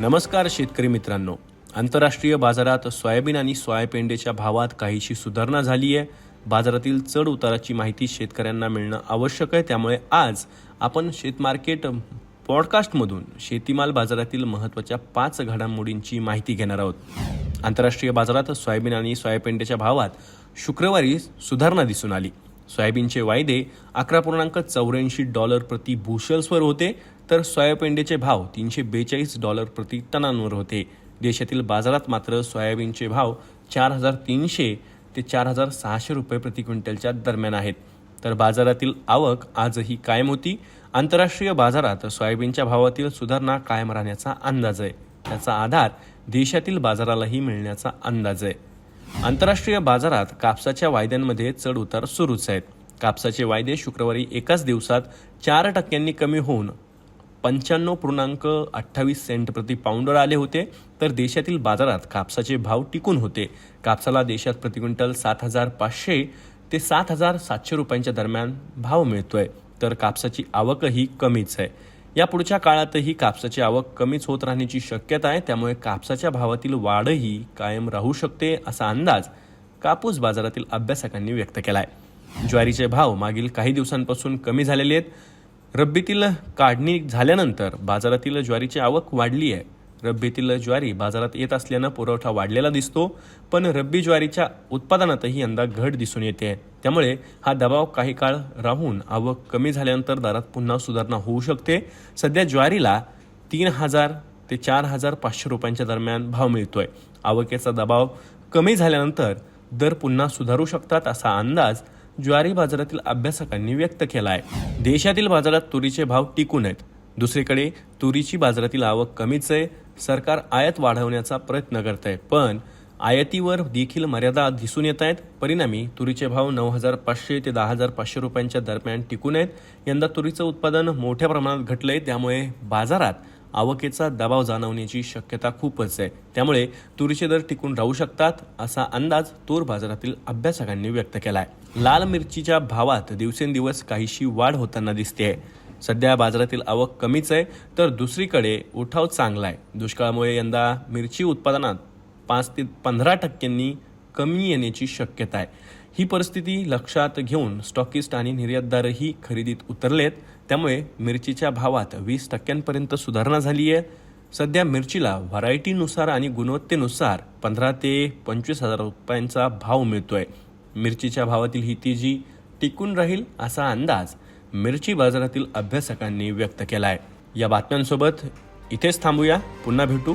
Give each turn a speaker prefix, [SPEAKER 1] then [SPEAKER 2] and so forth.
[SPEAKER 1] नमस्कार शेतकरी मित्रांनो. आंतरराष्ट्रीय बाजारात सोयाबीन आणि सोयापेंडेच्या भावात काहीशी सुधारणा झाली आहे बाजारातील चढ उताराची माहिती शेतकऱ्यांना मिळणं आवश्यक आहे. त्यामुळे आज आपण शेतमार्केट पॉडकास्टमधून शेतीमाल बाजारातील महत्त्वाच्या पाच घडामोडींची माहिती घेणार आहोत. आंतरराष्ट्रीय बाजारात सोयाबीन आणि सोयापेंडेच्या भावात शुक्रवारी सुधारणा दिसून आली. सोयाबीनचे वायदे अकरा पूर्णांक चौऱ्याऐंशी डॉलर प्रति बुशल्सवर होते. तर सोयाबीनचे भाव तीनशे बेचाळीस डॉलर प्रति टनांवर होते. देशातील बाजारात मात्र सोयाबीनचे भाव चार हजार तीनशे ते चार हजार सहाशे रुपये प्रति क्विंटलच्या दरम्यान आहेत. तर बाजारातील आवक आजही कायम होती. आंतरराष्ट्रीय बाजारात सोयाबीनच्या भावातील सुधारणा कायम राहण्याचा अंदाज आहे. त्याचा आधार देशातील बाजारालाही मिळण्याचा अंदाज आहे. आंतरराष्ट्रीय बाजारात कापसाच्या वायद्यांमध्ये चढ उतार सुरूच आहेत. कापसाचे वायदे शुक्रवारी एकाच दिवसात चार टक्क्यांनी कमी होऊन पंच्याण्णव पूर्णांक अठ्ठावीस सेंट प्रति पाऊंडवर आले होते तर देशातील बाजारात कापसाचे भाव टिकून होते. कापसाला देशात प्रति क्विंटल सात हजार पाचशे ते सात हजार सातशे रुपयांच्या दरम्यान भाव मिळतोय. तर कापसाची आवकही कमीच आहे. या पुढच्या काळातही कापसाची आवक कमीच होत राहण्याची शक्यता आहे त्यामुळे कापसाच्या भावातील वाढही कायम राहू शकते असा अंदाज कापूस बाजारातील अभ्यासकांनी व्यक्त केला आहे ज्वारीचे भाव मागील काही दिवसांपासून कमी झालेले आहेत. रब्बीतील काढणी झाल्यानंतर बाजारातील ज्वारीची आवक वाढली आहे. रब्बीतील ज्वारी बाजारात येत असल्यानं पुरवठा वाढलेला दिसतो पण रब्बी ज्वारीच्या उत्पादनातही यंदा घट दिसून येते. त्यामुळे हा दबाव काही काळ राहून आवक कमी झाल्यानंतर दरात पुन्हा सुधारणा होऊ शकते. सध्या ज्वारीला तीन हजार ते चार हजार पाचशे रुपयांच्या दरम्यान भाव मिळतोय. आवकेचा दबाव कमी झाल्यानंतर दर पुन्हा सुधारू शकतात असा अंदाज ज्वारी बाजारातील अभ्यासकांनी व्यक्त केला आहे देशातील बाजारात तुरीचे भाव टिकून आहेत. दुसरीकडे तुरीची बाजारातील आवक कमीच आहे. सरकार आयात वाढवण्याचा प्रयत्न करत आहे पण आयातीवर देखील मर्यादा दिसून येत आहेत. परिणामी तुरीचे भाव नऊ हजार पाचशे ते दहा हजार पाचशे रुपयांच्या दरम्यान टिकून आहेत. यंदा तुरीचं उत्पादन मोठ्या प्रमाणात घटलंय. त्यामुळे बाजारात आवकेचा दबाव जाणवण्याची शक्यता खूपच आहे. त्यामुळे तुरीचे दर टिकून राहू शकतात असा अंदाज तूर बाजारातील अभ्यासकांनी व्यक्त केलाय. लाल मिरचीच्या भावात दिवसेंदिवस काहीशी वाढ होताना दिसते सध्या बाजारातील आवक कमीच आहे तर दुसरीकडे उठाव चांगला आहे दुष्काळामुळे यंदा मिरची उत्पादनात पाच ते पंधरा टक्क्यांनी कमी येण्याची शक्यता आहे. ही परिस्थिती लक्षात घेऊन स्टॉकिस्ट आणि निर्यातदारही खरेदीत उतरलेत. त्यामुळे मिरचीच्या भावात वीस टक्क्यांपर्यंत सुधारणा झाली आहे. सध्या मिरचीला व्हरायटीनुसार आणि गुणवत्तेनुसार पंधरा ते पंचवीस हजार रुपयांचा भाव मिळतोय. मिरचीच्या भावातील ही तेजी टिकून राहील असा अंदाज मिरची बाजारातील अभ्यासकांनी व्यक्त केलाय. या बातम्यांसोबत इथेच थांबूया. पुन्हा भेटू.